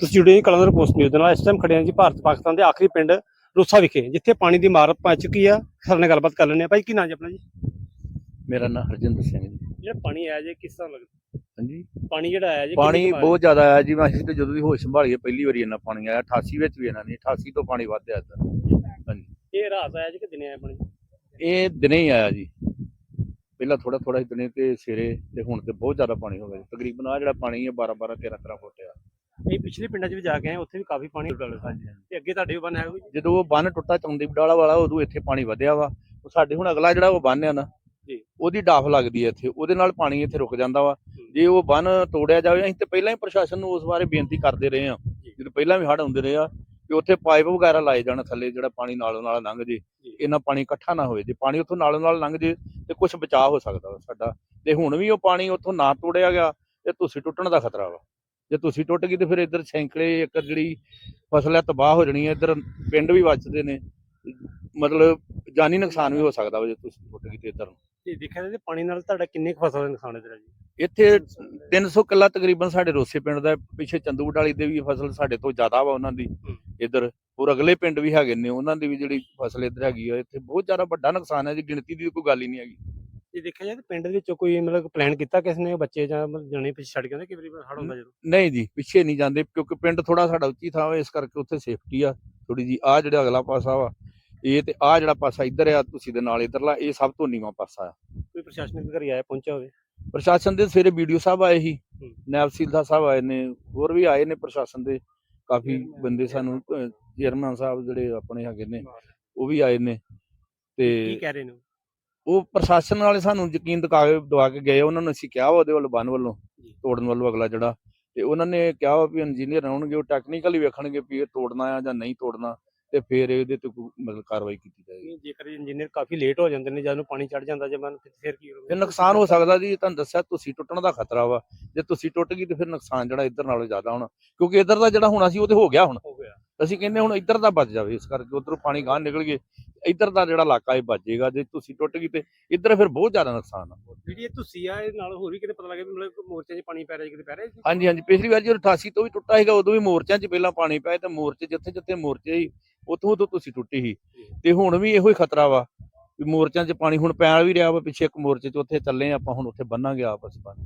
ਤੁਸੀਂ ਜੁੜੇ ਕਲੰਦਰ post news ਦੇ ਨਾਲ ਇਸ ਟਾਈਮ ਖੜੇ ਹਾਂ ਜੀ ਭਾਰਤ ਪਾਕਿਸਤਾਨ ਦੇ ਆਖਰੀ ਪਿੰਡ ਰੋਸਾ ਵਿਖੇ ਜਿੱਥੇ ਪਾਣੀ ਦੀ ਮਾਰ ਪੈ ਚੁੱਕੀ ਆ। ਸਾਡੇ ਨਾਲ ਗੱਲਬਾਤ ਕਰ ਲੈਂਦੇ ਆ ਭਾਈ ਕੀ ਨਾਂ ਜੀ ਆਪਣਾ ਜੀ? ਮੇਰਾ ਨਾਮ ਹਰਜਿੰਦਰ ਸਿੰਘ ਜੀ। ਜਿਹੜਾ ਪਾਣੀ ਆਇਆ ਜੇ ਕਿਸ ਤਰ੍ਹਾਂ ਲੱਗਦਾ? ਹਾਂਜੀ। ਪਾਣੀ ਜਿਹੜਾ ਆਇਆ ਜੀ ਪਾਣੀ ਬਹੁਤ ਜ਼ਿਆਦਾ ਆਇਆ ਜੀ। ਅਸੀਂ ਤੇ ਜਦੋਂ ਦੀ ਹੋਸ਼ ਸੰਭਾਲੀ ਹੈ ਪਹਿਲੀ ਵਾਰੀ ਇੰਨਾ ਪਾਣੀ ਆਇਆ। 88 ਵਿੱਚ ਵੀ ਇਹਨਾਂ ਨੇ 88 ਤੋਂ ਪਾਣੀ ਵੱਧ ਆਇਆ ਇੱਧਰ ਇਹ ਰਾਤ ਆਇਆ ਜੀ ਕਿ ਦਿਨੇ ਆਇਆ ਪਾਣੀ? ਇਹ ਦਿਨੇ ਹੀ ਆਇਆ ਜੀ। ਪਹਿਲਾਂ ਥੋੜਾ ਥੋੜਾ ਹੀ ਦਿਨੇ ਤੇ ਸਵੇਰੇ ਤੇ ਹੁਣ ਤੇ ਬਹੁਤ ਜ਼ਿਆਦਾ ਪਾਣੀ ਹੋ ਗਿਆ। ਤਕਰੀਬਨ ਆ ਜਿਹੜਾ ਪਾਣੀ ਹੈ 12 12 13 13 ਫੁੱਟ ਆ। ਇਹ ਪਿਛਲੇ ਪਿੰਡਾਂ 'ਚ ਵੀ ਜਾ ਕੇ ਆਏ ਉੱਥੇ ਵੀ ਕਾਫੀ ਪਾਣੀ ਉੱਡਲ ਹਾਂਜੀ। ਤੇ ਅੱਗੇ ਤੁਹਾਡੇ ਵੀ ਬਨ ਹੈ ਕੋਈ ਜਦੋਂ ਉਹ ਬੰਨ ਟੁੱਟਾ ਚੌਂਦੀ ਬਡਾਲਾ ਵਾਲਾ ਉਦੋਂ ਇੱਥੇ ਪਾਣੀ ਵਧਿਆ ਵਾ। ਉਹ ਸਾਡੇ ਹੁਣ ਅਗਲਾ ਜਿਹੜਾ ਉਹ ਬੰਨ ਆ ਨਾ ਜੀ। ਉਹਦੀ ਡਾਫ ਲੱਗਦੀ ਹੈ ਇੱਥੇ। ਉਹਦੇ ਨਾਲ ਪਾਣੀ ਇੱਥੇ ਰੁਕ ਜਾਂਦਾ ਵਾ। ਜੇ ਉਹ ਬੰਨ ਤੋੜਿਆ ਜਾਵੇ ਅਸੀਂ ਤੇ ਪਹਿਲਾਂ ਹੀ ਪ੍ਰਸ਼ਾਸਨ ਨੂੰ ਉਸ ਬਾਰੇ ਬੇਨਤੀ ਕਰਦੇ ਰਹੇ ਹਾਂ। ਜੀ। ਜਦੋਂ ਪਹਿਲਾਂ ਵੀ ਹੜ੍ਹ ਹੁੰਦੇ ਰਹੇ ਆ ਕਿ ਉੱਥੇ ਪਾਈਪ ਵਗੈਰਾ ਲਾਏ ਜਾਣ ਥੱਲੇ ਜਿਹੜਾ ਪਾਣੀ ਨਾਲੋਂ ਨਾਲ ਲੰਘ ਜੇ। ਇਹਨਾਂ ਪਾਣੀ ਇਕੱਠਾ ਨਾ ਹੋਵੇ। ਜੇ ਪਾਣੀ ਉੱਥੋਂ ਨਾਲੋਂ ਨਾਲ ਲੰਘ ਜੇ ਤੇ ਕੁਝ ਬਚਾਅ ਹੋ ਸਕਦਾ ਸਾਡਾ। ਤੇ ਹੁਣ ਵੀ ਉਹ ਪਾਣੀ ਉੱਥੋਂ ਨਾ ਤੋੜਿਆ ਗਿਆ ਤੇ ਤੁਸੀਂ ਟੁੱਟਣ ਦਾ ਖਤਰਾ ਵਾ। ਜੇ ਤੁਸੀਂ ਟੁੱਟ ਗਈ ਤੇ ਫਿਰ ਇੱਧਰ ਸੈਂਕੜੇ ਏਕੜ ਜਿਹੜੀ ਫਸਲ ਹੈ ਤਬਾਹ ਹੋ ਜਾਣੀ ਹੈ ਇੱਧਰ ਪਿੰਡ ਵੀ ਵੱਜਦੇ ਨੇ ਮਤਲਬ ਜਾਨੀ ਨੁਕਸਾਨ ਵੀ ਹੋ ਸਕਦਾ ਜੇ ਤੁਸੀਂ ਟੁੱਟ ਗਈ ਤੇ ਇੱਧਰ ਨੂੰ ਤੇ ਦੇਖਿਆ ਤੇ ਪਾਣੀ ਨਾਲ ਤੁਹਾਡਾ ਕਿੰਨੇ ਕੁ ਫਸਲ ਦਾ ਨੁਕਸਾਨ ਹੈ ਤੇਰਾ ਜੀ ਇੱਥੇ 300 ਕਿੱਲਾ ਤਕਰੀਬਨ ਸਾਡੇ ਰੋਸੇ ਪਿੰਡ ਦਾ। ਪਿੱਛੇ ਚੰਦੂ ਬਟਾਲੀ ਦੇ ਵੀ ਫਸਲ ਸਾਡੇ ਤੋਂ ਜ਼ਿਆਦਾ ਵਾ ਉਹਨਾਂ ਦੀ। ਇੱਧਰ ਹੋਰ ਅਗਲੇ ਪਿੰਡ ਵੀ ਹੈਗੇ ਨੇ ਉਹਨਾਂ ਦੀ ਵੀ ਜਿਹੜੀ ਫਸਲ ਇੱਧਰ ਹੈਗੀ ਆ ਇੱਥੇ ਬਹੁਤ ਜ਼ਿਆਦਾ ਵੱਡਾ ਨੁਕਸਾਨ ਹੈ ਜੀ ਗਿਣਤੀ ਦੀ ਕੋਈ ਗੱਲ ਹੀ ਨਹੀਂ ਹੈਗੀ ਜੇ ਦੇਖਿਆ ਜਾਏ ਤੇ ਪਿੰਡ ਦੇ ਵਿੱਚੋਂ ਕੋਈ ਮਤਲਬ ਪਲਾਨ ਕੀਤਾ ਕਿਸ ਨੇ ਬੱਚੇ ਜਾਂ ਜਣੇ ਪਿੱਛੇ ਛੱਡ ਕੇ ਆਉਂਦੇ ਕਿ ਵਾਰੀ ਹੜ ਹੁੰਦਾ ਜਦੋਂ? ਨਹੀਂ ਜੀ ਪਿੱਛੇ ਨਹੀਂ ਜਾਂਦੇ ਕਿਉਂਕਿ ਪਿੰਡ ਥੋੜਾ ਸਾਡਾ ਉੱਚੀ ਥਾਂ ਵਾ ਇਸ ਕਰਕੇ ਉੱਥੇ ਸੇਫਟੀ ਆ। ਥੋੜੀ ਜੀ ਆ ਜਿਹੜਾ ਅਗਲਾ ਪਾਸਾ ਵਾ ਇਹ ਤੇ ਆ ਜਿਹੜਾ ਪਾਸਾ ਇੱਧਰ ਆ ਤੁਸੀਂ ਦੇ ਨਾਲ ਇੱਧਰਲਾ ਇਹ ਸਭ ਤੋਂ ਨੀਵਾਂ ਪਾਸਾ ਆ। ਕੋਈ ਪ੍ਰਸ਼ਾਸਨਿਕ ਅਧਿਕਾਰੀ ਆਇਆ ਪਹੁੰਚਿਆ ਹੋਵੇ? ਪ੍ਰਸ਼ਾਸਨ ਦੇ ਸਵੇਰੇ ਵੀਡੀਓ ਸਾਹਿਬ ਆਏ ਸੀ ਹੂੰ। ਨਾਇਬ ਤਹਿਸੀਲਦਾਰ ਸਾਹਿਬ ਆਏ ਨੇ ਹੋਰ ਵੀ ਆਏ ਨੇ ਪ੍ਰਸ਼ਾਸਨ ਦੇ। ਕਾਫੀ ਬੰਦੇ ਸਾਨੂੰ ਚੇਅਰਮੈਨ ਸਾਹਿਬ ਜਿਹੜੇ ਆਪਣੇ ਹੈਗੇ ਨੇ ਉਹ ਵੀ ਆਏ ਨੇ। ਕੀ ਤੇ ਕਹਿ ਰਹੇ ਨੇ ਉਹ? ਪ੍ਰਸ਼ਾਸਨ ਵਾਲੇ ਸਾਨੂੰ ਯਕੀਨ ਦਿਖਾ ਕੇ ਦਵਾ ਕੇ ਗਏ। ਉਹਨਾਂ ਨੂੰ ਅਸੀਂ ਕਿਹਾ ਉਹਦੇ ਵੱਲ ਬੰਨ ਵੱਲੋਂ। ਤੋੜਨ ਵੱਲੋਂ ਅਗਲਾ ਜਿਹੜਾ। ਤੇ ਉਹਨਾਂ ਨੇ ਕਿਹਾ ਵਾ ਇੰਜੀਨੀਅਰ ਆਉਣਗੇ ਉਹ ਟੈਕਨੀਕਲੀ ਵੇਖਣਗੇ ਵੀ ਇਹ ਤੋੜਨਾ ਆ ਜਾਂ ਨਹੀਂ ਤੋੜਨਾ ਤੇ ਫਿਰ ਇਹਦੇ ਤੇ ਕੋਈ ਮਤਲਬ ਕਾਰਵਾਈ ਕੀਤੀ ਜਾਏਗੀ। ਜੇਕਰ ਇੰਜੀਨੀਅਰ ਕਾਫੀ ਲੇਟ ਹੋ ਜਾਂਦੇ ਨੇ ਜਦ ਨੂੰ ਪਾਣੀ ਚੜ ਜਾਂਦਾ ਜੇ ਮਨ ਫਿਰ ਕੀ ਫਿਰ ਨੁਕਸਾਨ ਹੋ ਸਕਦਾ ਜੀ ਤੁਹਾਨੂੰ ਦੱਸਿਆ ਤੁਸੀਂ ਟੁੱਟਣ ਦਾ ਖਤਰਾ ਵਾ। ਜੇ ਤੁਸੀਂ ਟੁੱਟ ਗਈ ਤੇ ਫਿਰ ਨੁਕਸਾਨ ਜਿਹੜਾ ਇੱਧਰ ਨਾਲੋਂ ਜ਼ਿਆਦਾ ਹੋਣਾ। ਕਿਉਂਕਿ ਇੱਧਰ ਦਾ ਜਿਹੜਾ ਹੋਣਾ ਸੀ ਉਹ ਤੇ ਹੋ ਗਿਆ ਹੁਣ। ਹੋ ਗਿਆ। ਅਸੀਂ ਕਹਿੰਦੇ ਹੁਣ ਇੱਧਰ ਦਾ ਬਚ ਜਾਵੇ ਇਸ ਕਰਕੇ ਉਧਰੋਂ ਪਾਣੀ ਗਾਂ ਨਿਕਲ ਗਏ। ਇੱਧਰ ਦਾ ਜਿਹੜਾ ਇਲਾਕਾ ਇਹ ਬਚ ਜਾਏਗਾ ਜੇ ਤੁਸੀਂ ਟੁੱਟ ਗਈ ਤੇ ਇੱਧਰ ਫਿਰ ਬਹੁਤ ਜ਼ਿਆਦਾ ਨੁਕਸਾਨ ਆ। ਜਿਹੜੀ ਇਹ ਤੁਸੀਂ ਆ ਇਹ ਨਾਲ ਹੋਰ ਵੀ ਕਿਤੇ ਪਤਾ ਲੱਗਿਆ ਵੀ ਮਤਲਬ ਮੋਰਚੇ 'ਚ ਪਾਣੀ ਪੈ ਰਿਹਾ ਜੀ ਕਿਤੇ ਪੈ ਰਿਹਾ ਜੀ? ਹਾਂਜੀ ਹਾਂਜੀ ਪਿਛਲੀ ਵਾਰ ਜਦੋਂ 88 ਤੋਂ ਵੀ ਟੁੱਟਾ ਸੀਗਾ ਉਦੋਂ ਵੀ ਮੋਰਚਿਆਂ 'ਚ ਪਹਿਲਾਂ ਪਾਣੀ ਪਿਆ ਤੇ ਮੋਰਚੇ ਜਿੱਥੇ ਜਿੱਥੇ ਮੋਰਚੇ ਸੀ ਉੱਥੋਂ ਤੋਂ ਤੁਸੀਂ ਟੁੱਟੀ ਸੀ। ਤੇ ਹੁਣ ਵੀ ਇਹੋ ਹੀ ਖਤਰਾ ਵਾ ਵੀ ਮੋਰਚਿਆਂ 'ਚ ਪਾਣੀ ਹੁਣ ਪੈਣ ਵੀ ਰਿਹਾ ਵਾ ਪਿੱਛੇ ਇੱਕ ਮੋਰਚੇ 'ਚ ਉੱਥੇ ਚੱਲੇ ਆਪਾਂ ਹੁਣ ਉੱਥੇ ਬੰਨਾਂਗੇ ਆਪਸ ਪਾਣੀ।